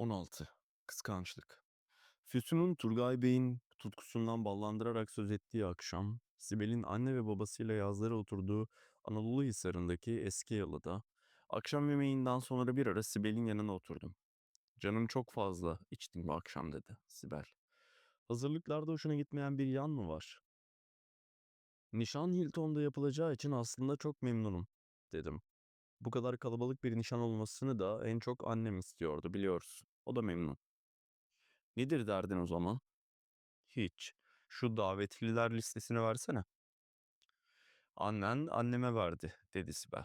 16. Kıskançlık. Füsun'un Turgay Bey'in tutkusundan ballandırarak söz ettiği akşam, Sibel'in anne ve babasıyla yazları oturduğu Anadolu Hisarı'ndaki eski yalıda, akşam yemeğinden sonra bir ara Sibel'in yanına oturdum. Canım çok fazla içtim bu akşam dedi Sibel. Hazırlıklarda hoşuna gitmeyen bir yan mı var? Nişan Hilton'da yapılacağı için aslında çok memnunum dedim. Bu kadar kalabalık bir nişan olmasını da en çok annem istiyordu biliyorsun. O da memnun. Nedir derdin o zaman? Hiç. Şu davetliler listesini versene. Annen anneme verdi dedi Sibel.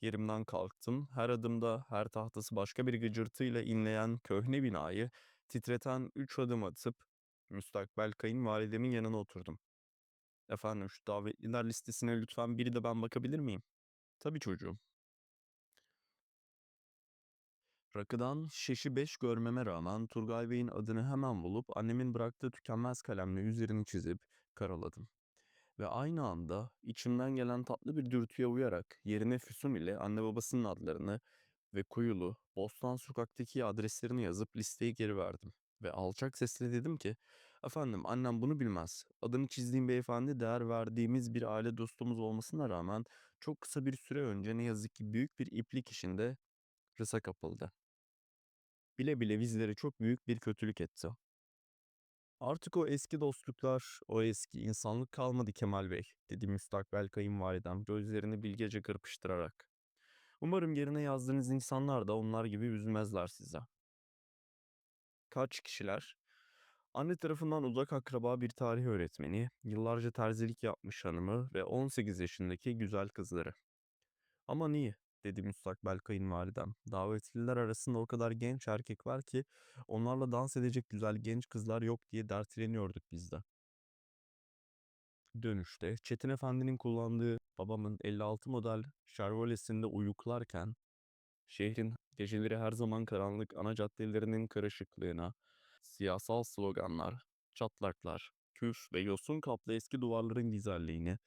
Yerimden kalktım. Her adımda her tahtası başka bir gıcırtıyla inleyen köhne binayı titreten üç adım atıp müstakbel kayınvalidemin yanına oturdum. Efendim şu davetliler listesine lütfen biri de ben bakabilir miyim? Tabii çocuğum. Rakıdan şeşi beş görmeme rağmen Turgay Bey'in adını hemen bulup annemin bıraktığı tükenmez kalemle üzerini çizip karaladım. Ve aynı anda içimden gelen tatlı bir dürtüye uyarak yerine Füsun ile anne babasının adlarını ve Kuyulu, Bostan sokaktaki adreslerini yazıp listeyi geri verdim. Ve alçak sesle dedim ki, efendim annem bunu bilmez. Adını çizdiğim beyefendi değer verdiğimiz bir aile dostumuz olmasına rağmen çok kısa bir süre önce ne yazık ki büyük bir iplik işinde rıza kapıldı. Bile bile bizlere çok büyük bir kötülük etti. Artık o eski dostluklar, o eski insanlık kalmadı Kemal Bey, dedi müstakbel kayınvalidem gözlerini bilgece kırpıştırarak. Umarım yerine yazdığınız insanlar da onlar gibi üzmezler size. Kaç kişiler? Anne tarafından uzak akraba bir tarih öğretmeni, yıllarca terzilik yapmış hanımı ve 18 yaşındaki güzel kızları. Aman iyi, dedi müstakbel kayınvalidem. Davetliler arasında o kadar genç erkek var ki onlarla dans edecek güzel genç kızlar yok diye dertleniyorduk biz de. Dönüşte Çetin Efendi'nin kullandığı babamın 56 model Chevrolet'sinde uyuklarken şehrin geceleri her zaman karanlık ana caddelerinin karışıklığına, siyasal sloganlar, çatlaklar, küf ve yosun kaplı eski duvarların güzelliğini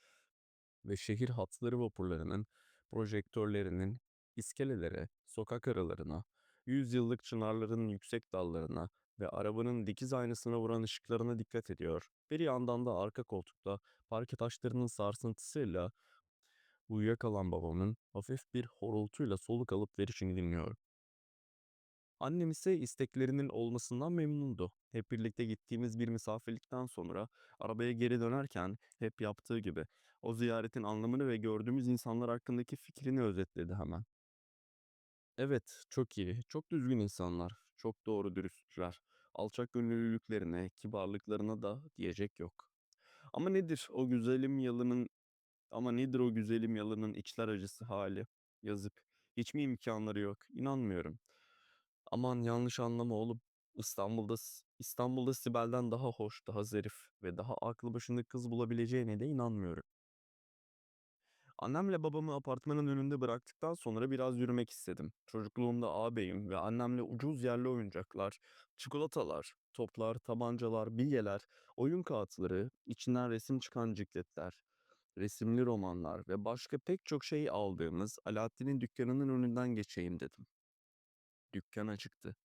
ve şehir hatları vapurlarının projektörlerinin iskelelere, sokak aralarına, yüzyıllık çınarların yüksek dallarına ve arabanın dikiz aynasına vuran ışıklarına dikkat ediyor. Bir yandan da arka koltukta parke taşlarının sarsıntısıyla uyuyakalan babamın hafif bir horultuyla soluk alıp verişini dinliyor. Annem ise isteklerinin olmasından memnundu. Hep birlikte gittiğimiz bir misafirlikten sonra arabaya geri dönerken hep yaptığı gibi o ziyaretin anlamını ve gördüğümüz insanlar hakkındaki fikrini özetledi hemen. Evet, çok iyi, çok düzgün insanlar, çok doğru dürüsttüler. Alçak gönüllülüklerine, kibarlıklarına da diyecek yok. Ama nedir o güzelim yalının ama nedir o güzelim yalının içler acısı hali? Yazık. Hiç mi imkanları yok? İnanmıyorum. Aman yanlış anlama oğlum. İstanbul'da İstanbul'da Sibel'den daha hoş, daha zarif ve daha aklı başında kız bulabileceğine de inanmıyorum. Annemle babamı apartmanın önünde bıraktıktan sonra biraz yürümek istedim. Çocukluğumda ağabeyim ve annemle ucuz yerli oyuncaklar, çikolatalar, toplar, tabancalar, bilyeler, oyun kağıtları, içinden resim çıkan cikletler, resimli romanlar ve başka pek çok şey aldığımız Alaaddin'in dükkanının önünden geçeyim dedim. Dükkan açıktı.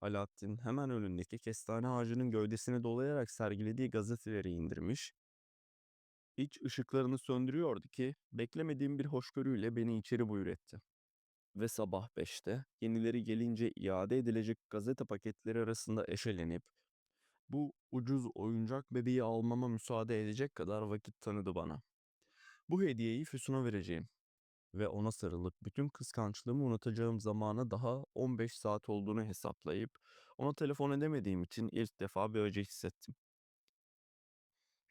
Alaaddin hemen önündeki kestane ağacının gövdesine dolayarak sergilediği gazeteleri indirmiş, hiç ışıklarını söndürüyordu ki beklemediğim bir hoşgörüyle beni içeri buyur etti. Ve sabah beşte yenileri gelince iade edilecek gazete paketleri arasında eşelenip bu ucuz oyuncak bebeği almama müsaade edecek kadar vakit tanıdı bana. Bu hediyeyi Füsun'a vereceğim ve ona sarılıp bütün kıskançlığımı unutacağım zamana daha 15 saat olduğunu hesaplayıp ona telefon edemediğim için ilk defa bir acı hissettim.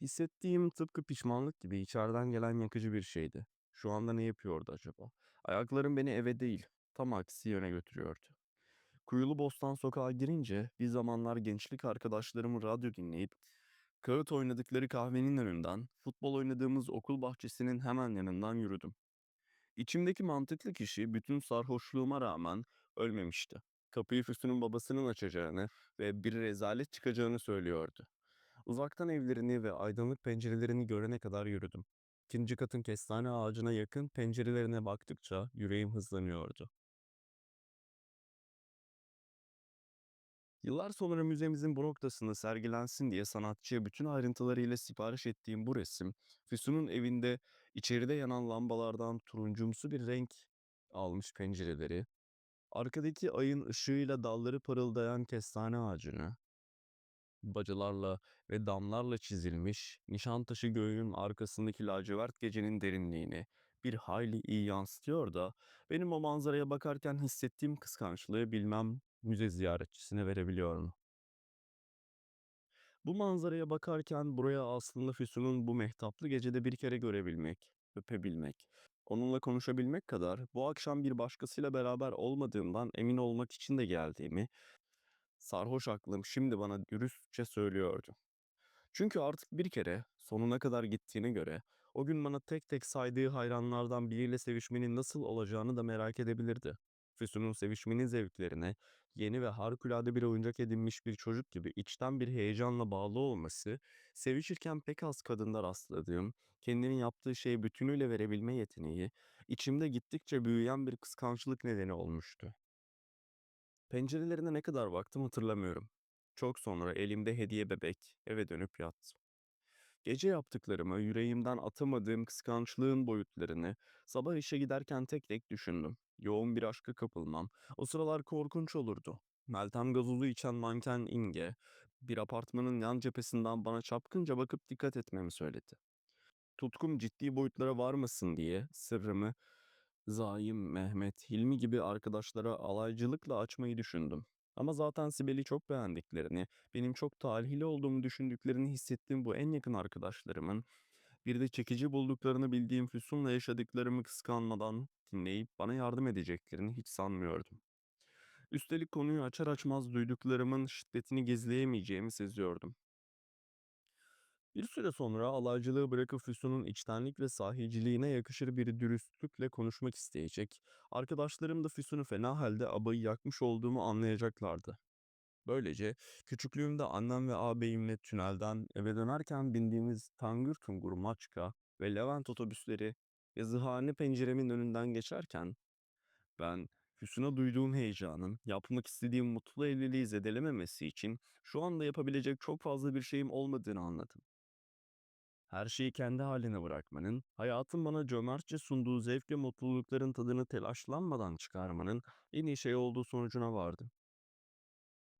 Hissettiğim tıpkı pişmanlık gibi içeriden gelen yakıcı bir şeydi. Şu anda ne yapıyordu acaba? Ayaklarım beni eve değil, tam aksi yöne götürüyordu. Kuyulu Bostan sokağa girince bir zamanlar gençlik arkadaşlarımı radyo dinleyip kağıt oynadıkları kahvenin önünden, futbol oynadığımız okul bahçesinin hemen yanından yürüdüm. İçimdeki mantıklı kişi bütün sarhoşluğuma rağmen ölmemişti. Kapıyı Füsun'un babasının açacağını ve bir rezalet çıkacağını söylüyordu. Uzaktan evlerini ve aydınlık pencerelerini görene kadar yürüdüm. İkinci katın kestane ağacına yakın pencerelerine baktıkça yüreğim hızlanıyordu. Yıllar sonra müzemizin bu noktasında sergilensin diye sanatçıya bütün ayrıntılarıyla sipariş ettiğim bu resim, Füsun'un evinde içeride yanan lambalardan turuncumsu bir renk almış pencereleri, arkadaki ayın ışığıyla dalları parıldayan kestane ağacını, bacalarla ve damlarla çizilmiş Nişantaşı göğünün arkasındaki lacivert gecenin derinliğini bir hayli iyi yansıtıyor da benim o manzaraya bakarken hissettiğim kıskançlığı bilmem müze ziyaretçisine verebiliyor mu? Bu manzaraya bakarken buraya aslında Füsun'un bu mehtaplı gecede bir kere görebilmek, öpebilmek, onunla konuşabilmek kadar bu akşam bir başkasıyla beraber olmadığımdan emin olmak için de geldiğimi sarhoş aklım şimdi bana dürüstçe söylüyordu. Çünkü artık bir kere sonuna kadar gittiğine göre o gün bana tek tek saydığı hayranlardan biriyle sevişmenin nasıl olacağını da merak edebilirdi. Füsun'un sevişmenin zevklerine yeni ve harikulade bir oyuncak edinmiş bir çocuk gibi içten bir heyecanla bağlı olması, sevişirken pek az kadında rastladığım, kendinin yaptığı şeyi bütünüyle verebilme yeteneği, içimde gittikçe büyüyen bir kıskançlık nedeni olmuştu. Pencerelerine ne kadar baktım hatırlamıyorum. Çok sonra elimde hediye bebek eve dönüp yattım. Gece yaptıklarımı, yüreğimden atamadığım kıskançlığın boyutlarını sabah işe giderken tek tek düşündüm. Yoğun bir aşka kapılmam. O sıralar korkunç olurdu. Meltem gazozu içen manken İnge, bir apartmanın yan cephesinden bana çapkınca bakıp dikkat etmemi söyledi. Tutkum ciddi boyutlara varmasın diye sırrımı Zaim, Mehmet, Hilmi gibi arkadaşlara alaycılıkla açmayı düşündüm. Ama zaten Sibel'i çok beğendiklerini, benim çok talihli olduğumu düşündüklerini hissettiğim bu en yakın arkadaşlarımın, bir de çekici bulduklarını bildiğim Füsun'la yaşadıklarımı kıskanmadan dinleyip bana yardım edeceklerini hiç sanmıyordum. Üstelik konuyu açar açmaz duyduklarımın şiddetini gizleyemeyeceğimi seziyordum. Bir süre sonra alaycılığı bırakıp Füsun'un içtenlik ve sahiciliğine yakışır bir dürüstlükle konuşmak isteyecek, arkadaşlarım da Füsun'u fena halde abayı yakmış olduğumu anlayacaklardı. Böylece küçüklüğümde annem ve ağabeyimle tünelden eve dönerken bindiğimiz tangır tungur maçka ve Levent otobüsleri yazıhane penceremin önünden geçerken ben Füsun'a duyduğum heyecanın yapmak istediğim mutlu evliliği zedelememesi için şu anda yapabilecek çok fazla bir şeyim olmadığını anladım. Her şeyi kendi haline bırakmanın, hayatın bana cömertçe sunduğu zevk ve mutlulukların tadını telaşlanmadan çıkarmanın en iyi şey olduğu sonucuna vardım.